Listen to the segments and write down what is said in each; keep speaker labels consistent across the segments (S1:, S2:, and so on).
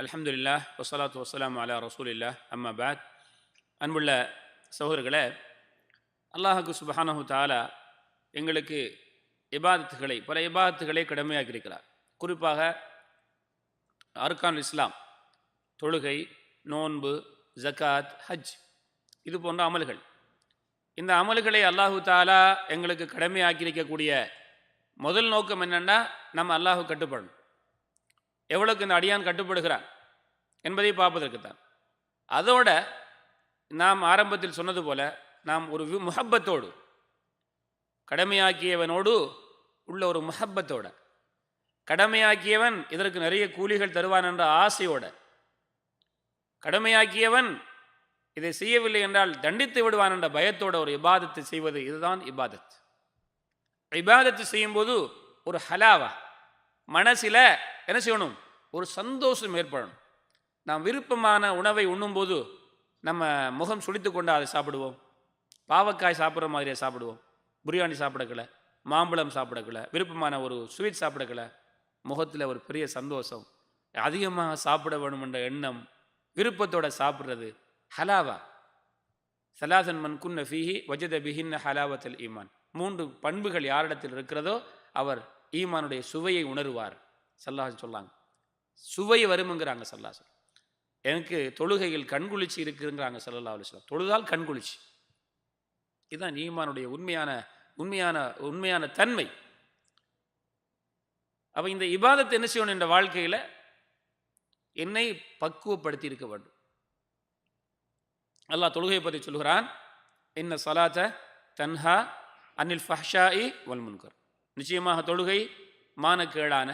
S1: அலமதுல்லா வசலாத்து வசலாம் அலா ரசூலில்லா அம்மா பாத். அன்புள்ள சகோதரர்களே அல்லாஹுக்கு சுபஹானஹு தாலா எங்களுக்கு இபாதத்துகளை பல இபாதத்துகளை கடமையாக்கியிருக்கிறார். குறிப்பாக அர்கான் இஸ்லாம் தொழுகை நோன்பு ஜகாத் ஹஜ் இது போன்ற அமல்கள். இந்த அமல்களை அல்லாஹு தாலா எங்களுக்கு கடமையாக்கியிருக்கக்கூடிய முதல் நோக்கம் என்னென்னா நம்ம அல்லாஹு கட்டுப்படணும். எவ்வளோக்கு இந்த அடியான் கட்டுப்படுகிறான் என்பதை பார்ப்பதற்கு தான் அதோட நாம் ஆரம்பத்தில் சொன்னது போல நாம் ஒரு வி- முஹப்பத்தோடு கடமையாக்கியவனோடு உள்ள ஒரு முஹப்பத்தோட கடமையாக்கியவன் இதற்கு நிறைய கூலிகள் தருவான் என்ற ஆசையோட கடமையாக்கியவன் இதை செய்யவில்லை என்றால் தண்டித்து விடுவான் என்ற பயத்தோட ஒரு இபாதத்தை செய்வது இதுதான் இபாதத். இபாதத்து செய்யும்போது ஒரு ஹலாவா மனசில் என்ன செய்யணும்? ஒரு சந்தோஷம் ஏற்படணும். நாம் விருப்பமான உணவை உண்ணும்போது நம்ம முகம் சுழித்து கொண்டு அதை சாப்பிடுவோம். பாவக்காய் சாப்பிட்ற மாதிரியே சாப்பிடுவோம். பிரியாணி சாப்பிடக்கல மாம்பழம் சாப்பிடக்கல விருப்பமான ஒரு ஸ்வீட் சாப்பிடக்கல முகத்தில் ஒரு பெரிய சந்தோஷம். அதிகமாக சாப்பிட வேணுமென்ற எண்ணம் விருப்பத்தோட சாப்பிட்றது ஹலாவா. சலாசன் மன் குன்ன ஃபீஹி வஜத பிஹின்ன ஹலாவத்தல் ஈமான். மூன்று பண்புகள் யாரிடத்தில் இருக்கிறதோ அவர் ஈமானுடைய சுவையை உணருவார். சல்லாஹன் சொல்லாங்க. சுவை வருமுங்கிறாங்க சல்லாசன் எனக்கு தொழுகையில் கண்குளிச்சு இருக்குங்கிறாங்க சல்லல்லா அலுவலாம் தொழுதால் கண்குளிச்சு இதுதான் ஈமானுடைய உண்மையான உண்மையான உண்மையான தன்மை. அப்போ இந்த இபாதத்தை என்ன செய்யணும் என்ற வாழ்க்கையில் என்னை பக்குவப்படுத்தி இருக்க வேண்டும். அல்லாஹ் தொழுகையை பற்றி சொல்கிறான் என்ன சலாத்த தன்ஹா அனில் ஃபஹ்ஷாஇ இ வல்முன்கர் நிச்சயமாக தொழுகை மானக்கேடான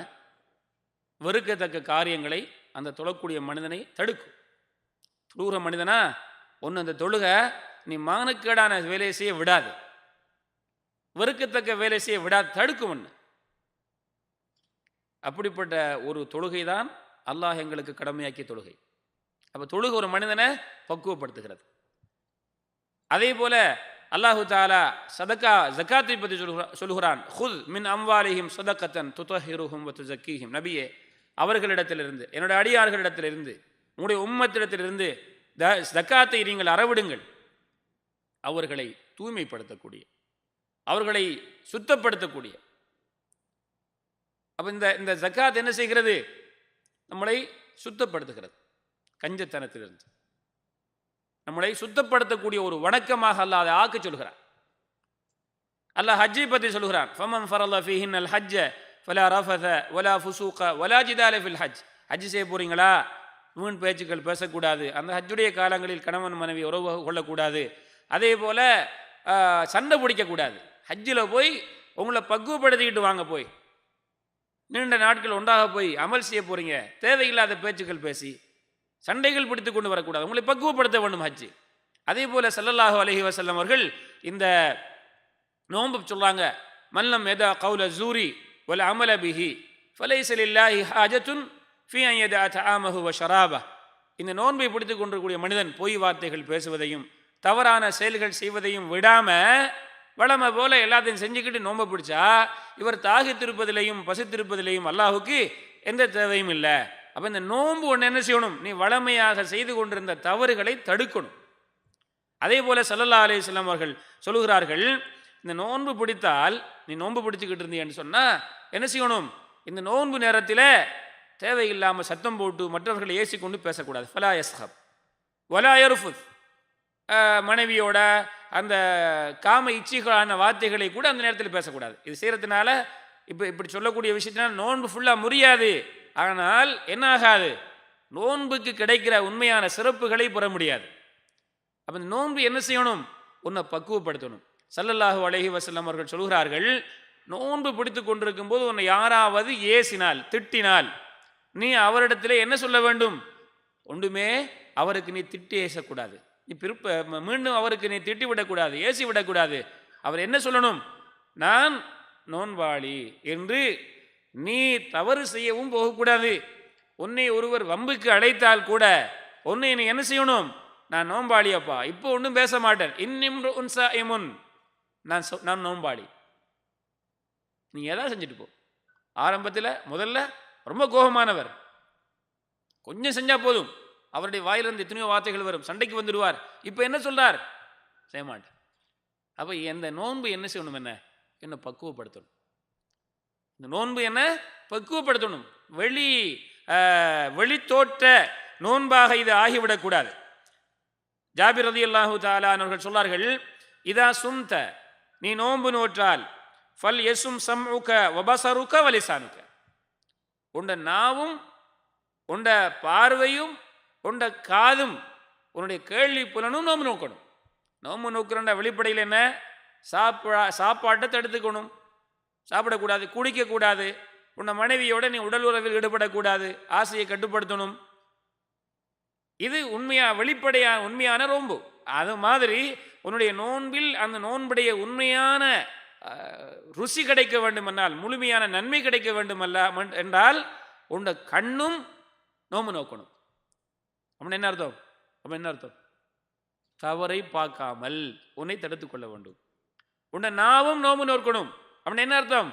S1: வெறுக்கத்தக்க காரியங்களை அந்த தொழக்கூடிய மனிதனை தடுக்கும். தொழுகிற மனிதனா ஒன்று அந்த தொழுகை நீ மானக்கேடான வேலையை செய்ய விடாது. வெறுக்கத்தக்க வேலை செய்ய விடாது தடுக்கும் ஒன்று அப்படிப்பட்ட ஒரு தொழுகை தான் அல்லாஹ் எங்களுக்கு கடமையாக்கிய தொழுகை. அப்போ தொழுகை ஒரு மனிதனை பக்குவப்படுத்துகிறது. அதே போல அல்லாஹு தாலா சதக்கா ஜக்காத்தை பற்றி சொல்கிறான் சொல்கிறான் ஹுத் மின் அம்வாலிஹிம் சதக்கத்தன் துதஹிருஹும் வ துஸக்கீஹிம் நபியே அவர்களிடத்திலிருந்து என்னுடைய அடியார்களிடத்திலிருந்து உங்களுடைய உம்மத்திடத்திலிருந்து த ஜக்காத்தை நீங்கள் அறவிடுங்கள். அவர்களை தூய்மைப்படுத்தக்கூடிய அவர்களை சுத்தப்படுத்தக்கூடிய. அப்போ இந்த இந்த ஜக்காத் என்ன செய்கிறது? நம்மளை சுத்தப்படுத்துகிறது. கஞ்சத்தனத்திலிருந்து. நம்மளை சுத்தப்படுத்தக்கூடிய ஒரு வணக்கமாக அல்லாத அதை ஆக்க சொல்கிறார் அல்லாஹ் ஹஜ்ஜை பற்றி சொல்கிறான். ஃபமம் ஃபரல்லா ஃபீஹின் அல் ஹஜ்ஜ ஃபலா ரஃபத ஒலா ஃபுசூக ஒலா ஜிதாலே ஃபில் ஹஜ் ஹஜ் செய்ய போகிறீங்களா வீண் பேச்சுக்கள் பேசக்கூடாது. அந்த ஹஜ்ஜுடைய காலங்களில் கணவன் மனைவி உறவு கொள்ளக்கூடாது. அதே போல் சண்டை பிடிக்கக்கூடாது. ஹஜ்ஜில் போய் உங்களை பக்குவப்படுத்திக்கிட்டு வாங்க போய். நீண்ட நாட்கள் ஒன்றாக போய் அமல் செய்ய போகிறீங்க தேவையில்லாத பேச்சுக்கள் பேசி சண்டைகள் பிடித்து கொண்டு வரக்கூடாது. உங்களை பக்குவப்படுத்த வேண்டும் ஹஜ்ஜு. அதே போல் சல்லல்லாஹு அலஹி வசல்லம் அவர்கள் இந்த நோன்பு சொல்கிறாங்க மல்லம் எதா கவுல ஜூரி வல அமல பிஹி. ஃபலைஸ லில்லாஹி ஹாஜத்துன் ஃபி அன் யதா வ இந்த நோன்பை பிடித்து கொண்டிருக்கூடிய மனிதன் பொய் வார்த்தைகள் பேசுவதையும் தவறான செயல்கள் செய்வதையும் விடாம வளமை போல எல்லாத்தையும் செஞ்சுக்கிட்டு நோன்பை பிடிச்சா இவர் தாகித்திருப்பதிலையும் பசித்திருப்பதிலையும் அல்லாஹுக்கு எந்த தேவையும் இல்லை. அப்போ இந்த நோன்பு ஒன்று என்ன செய்யணும்? நீ வளமையாக செய்து கொண்டிருந்த தவறுகளை தடுக்கணும். அதே போல சல்லல்லா அலைஹிஸ்ஸலாம் அவர்கள் சொல்லுகிறார்கள் இந்த நோன்பு பிடித்தால் நீ நோன்பு பிடிச்சிக்கிட்டு இருந்தீன்னு சொன்னால் என்ன செய்யணும்? இந்த நோன்பு நேரத்தில் தேவையில்லாமல் சத்தம் போட்டு மற்றவர்களை ஏசி கொண்டு பேசக்கூடாது. ஃபலா எஸ்ஹப் ஒலா எருஃபுத் மனைவியோட அந்த காம இச்சைகளான வார்த்தைகளை கூட அந்த நேரத்தில் பேசக்கூடாது. இது செய்கிறதுனால இப்போ இப்படி சொல்லக்கூடிய விஷயத்தினால நோன்பு ஃபுல்லாக முடியாது ஆனால் என்ன ஆகாது? நோன்புக்கு கிடைக்கிற உண்மையான சிறப்புகளை பெற முடியாது. அப்போ இந்த நோன்பு என்ன செய்யணும்? உன்னை பக்குவப்படுத்தணும். சல்லல்லாஹு அலஹி வசல்லம் அவர்கள் சொல்கிறார்கள் நோன்பு பிடித்து கொண்டிருக்கும் போது உன்னை யாராவது ஏசினால் திட்டினால் நீ அவரிடத்திலே என்ன சொல்ல வேண்டும்? ஒன்றுமே அவருக்கு நீ திட்டி ஏசக்கூடாது. நீ பிற்ப மீண்டும் அவருக்கு நீ திட்டி விடக்கூடாது ஏசி விடக்கூடாது. அவர் என்ன சொல்லணும்? நான் நோன்பாளி என்று நீ தவறு செய்யவும் போகக்கூடாது. உன்னை ஒருவர் வம்புக்கு அழைத்தால் கூட உன்னை நீ என்ன செய்யணும்? நான் நோன்பாளியப்பா இப்போ ஒன்றும் பேச மாட்டேன். இன்னிம் உன்சா இமுன் நான் சொ- நான் நோம்பாளி. நீ எதாவது செஞ்சுட்டு போ. ஆரம்பத்தில் முதல்ல ரொம்ப கோபமானவர். கொஞ்சம் செஞ்சால் போதும். அவருடைய வாயிலிருந்து எத்தனையோ வார்த்தைகள் வரும். சண்டைக்கு வந்துடுவார். இப்போ என்ன சொல்கிறார் செய்ய மாட்டேன். அப்போ இந்த நோன்பு என்ன செய்யணும் என்ன? என்ன பக்குவப்படுத்தணும்? இந்த நோன்பு என்ன? பக்குவப்படுத்தணும். வெளி வெளித்தோற்ற நோன்பாக இது ஆகிவிடக்கூடாது. ஜாபிர் ரதி அல்லாஹு அவர்கள் சொன்னார்கள் இதா சும்த. நீ நோன்பு நோற்றால் ஃபல் எசும் சம் சம்உக வபசருக்க வலிசானுக்க உண்ட நாவும் உண்ட பார்வையும் உண்ட காதும் உன்னுடைய கேள்வி புலனும் நோம்பு நோக்கணும். நோம்பு நோக்கிறன்ற வெளிப்படையில் என்ன? சாப்பிடா சாப்பாட்டை தடுத்துக்கணும். சாப்பிடக்கூடாது குடிக்கக்கூடாது. உன்னை மனைவியோட நீ உடல் உறவில் ஈடுபடக்கூடாது. ஆசையை கட்டுப்படுத்தணும். இது உண்மையாக வெளிப்படையா உண்மையான நோன்பு அது மாதிரி உன்னுடைய நோன்பில் அந்த நோன்புடைய உண்மையான ருசி கிடைக்க வேண்டுமென்றால் முழுமையான நன்மை கிடைக்க வேண்டுமல்ல என்றால் உண்ட கண்ணும் நோம்பு நோக்கணும். அப்படின்னு என்ன அர்த்தம்? அப்ப என்ன அர்த்தம்? தவறை பார்க்காமல் உன்னை தடுத்து கொள்ள வேண்டும். உன்னை நாவும் நோம்பு நோக்கணும். அப்படின்னு என்ன அர்த்தம்?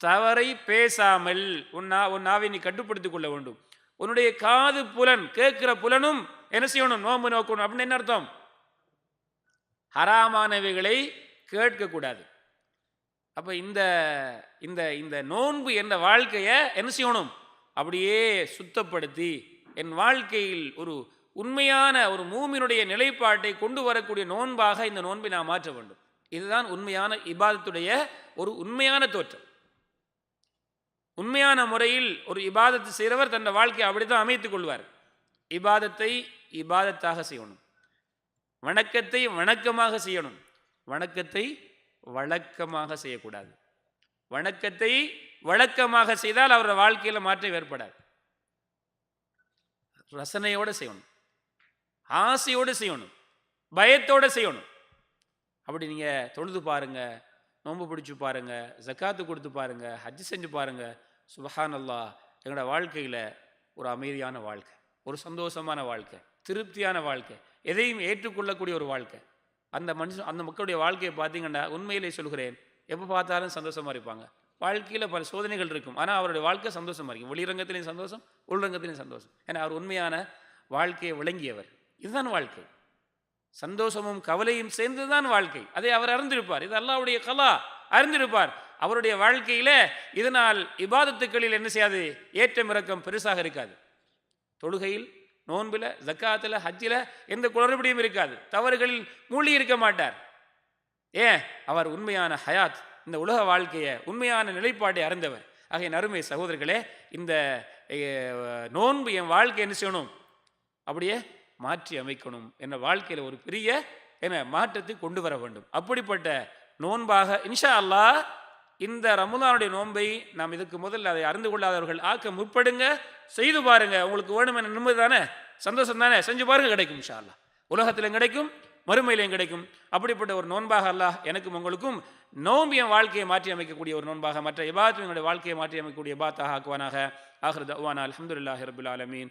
S1: தவறை பேசாமல் உன் நா உன் நாவை நீ கட்டுப்படுத்திக் கொள்ள வேண்டும். உன்னுடைய காது புலன் கேட்கிற புலனும் என்ன செய்யணும்? நோம்பு நோக்கணும். அப்படின்னு என்ன அர்த்தம்? ஹராமானவைகளை கேட்கக்கூடாது அப்ப இந்த இந்த இந்த நோன்பு என்ற வாழ்க்கையை என்ன செய்யணும்? அப்படியே சுத்தப்படுத்தி என் வாழ்க்கையில் ஒரு உண்மையான ஒரு மூமினுடைய நிலைப்பாட்டை கொண்டு வரக்கூடிய நோன்பாக இந்த நோன்பை நான் மாற்ற வேண்டும். இதுதான் உண்மையான இபாதத்துடைய ஒரு உண்மையான தோற்றம். உண்மையான முறையில் ஒரு இபாதத்து செய்கிறவர் தன் வாழ்க்கையை அப்படித்தான் அமைத்துக் கொள்வார். இபாதத்தை இபாதத்தாக செய்யணும். வணக்கத்தை வணக்கமாக செய்யணும். வணக்கத்தை வழக்கமாக செய்யக்கூடாது. வணக்கத்தை வழக்கமாக செய்தால் அவரோட வாழ்க்கையில் மாற்றம் ஏற்படாது. ரசனையோடு செய்யணும். ஆசையோடு செய்யணும். பயத்தோடு செய்யணும். அப்படி நீங்கள் தொழுது பாருங்கள் நோன்பு பிடிச்சி பாருங்கள் ஜக்காத்து கொடுத்து பாருங்கள் ஹஜ் செஞ்சு பாருங்கள் சுபஹான் அல்லா எங்களோட வாழ்க்கையில் ஒரு அமைதியான வாழ்க்கை ஒரு சந்தோஷமான வாழ்க்கை திருப்தியான வாழ்க்கை எதையும் ஏற்றுக்கொள்ளக்கூடிய ஒரு வாழ்க்கை. அந்த மனுஷன் அந்த மக்களுடைய வாழ்க்கையை பார்த்தீங்கன்னா உண்மையிலே சொல்கிறேன் எப்போ பார்த்தாலும் சந்தோஷமா இருப்பாங்க. வாழ்க்கையில் பல சோதனைகள் இருக்கும் ஆனால் அவருடைய வாழ்க்கை சந்தோஷமாக இருக்கும் வெளிரங்கத்திலையும் சந்தோஷம் உள்ரங்கத்திலையும் சந்தோஷம். ஏன்னா அவர் உண்மையான வாழ்க்கையை விளங்கியவர். இதுதான் வாழ்க்கை. சந்தோஷமும் கவலையும் சேர்ந்துதான் வாழ்க்கை. அதை அவர் அறிந்திருப்பார். இது அல்லாவுடைய கலா. அறிந்திருப்பார். அவருடைய வாழ்க்கையில இதனால் இபாதத்துக்களில் என்ன செய்யாது? ஏற்றம் இறக்கம் பெருசாக இருக்காது. தொழுகையில் நோன்பில் ஜக்காத்தில் ஹஜ்ஜில் எந்த குளறுபடியும் இருக்காது. தவறுகளில் மூழ்கி இருக்க மாட்டார். ஏன்? அவர் உண்மையான ஹயாத் இந்த உலக வாழ்க்கையை உண்மையான நிலைப்பாட்டை அறிந்தவர். ஆகிய நறுமை சகோதரர்களே இந்த நோன்பு என் வாழ்க்கை என்ன செய்யணும்? அப்படியே மாற்றி அமைக்கணும் என்ற வாழ்க்கையில் ஒரு பெரிய என்ன மாற்றத்தை கொண்டு வர வேண்டும். அப்படிப்பட்ட நோன்பாக இன்ஷா அல்லாஹ் இந்த ரமதானுடைய நோன்பை நாம் இதுக்கு முதல்ல அதை அறிந்து கொள்ளாதவர்கள் ஆக்க முற்படுங்க. செய்து பாருங்க. உங்களுக்கு வேணும் என நிம்மதி தானே? சந்தோஷம் தானே? செஞ்சு பாருங்க கிடைக்கும் இன்ஷா அல்லாஹ். உலகத்திலும் கிடைக்கும் மறுமையிலையும் கிடைக்கும். அப்படிப்பட்ட ஒரு நோன்பாக அல்லாஹ் எனக்கும் உங்களுக்கும் நோம்பு என் வாழ்க்கையை மாற்றி அமைக்கக்கூடிய ஒரு நோன்பாக மற்ற இபாத்தும் எங்களுடைய வாழ்க்கையை மாற்றி அமைக்கக்கூடிய இபாத்தாக ஆக்குவானாக. ஆஹ்ரத் அவானா அலமதுல்லாஹி ரபுல் ஆலமீன்.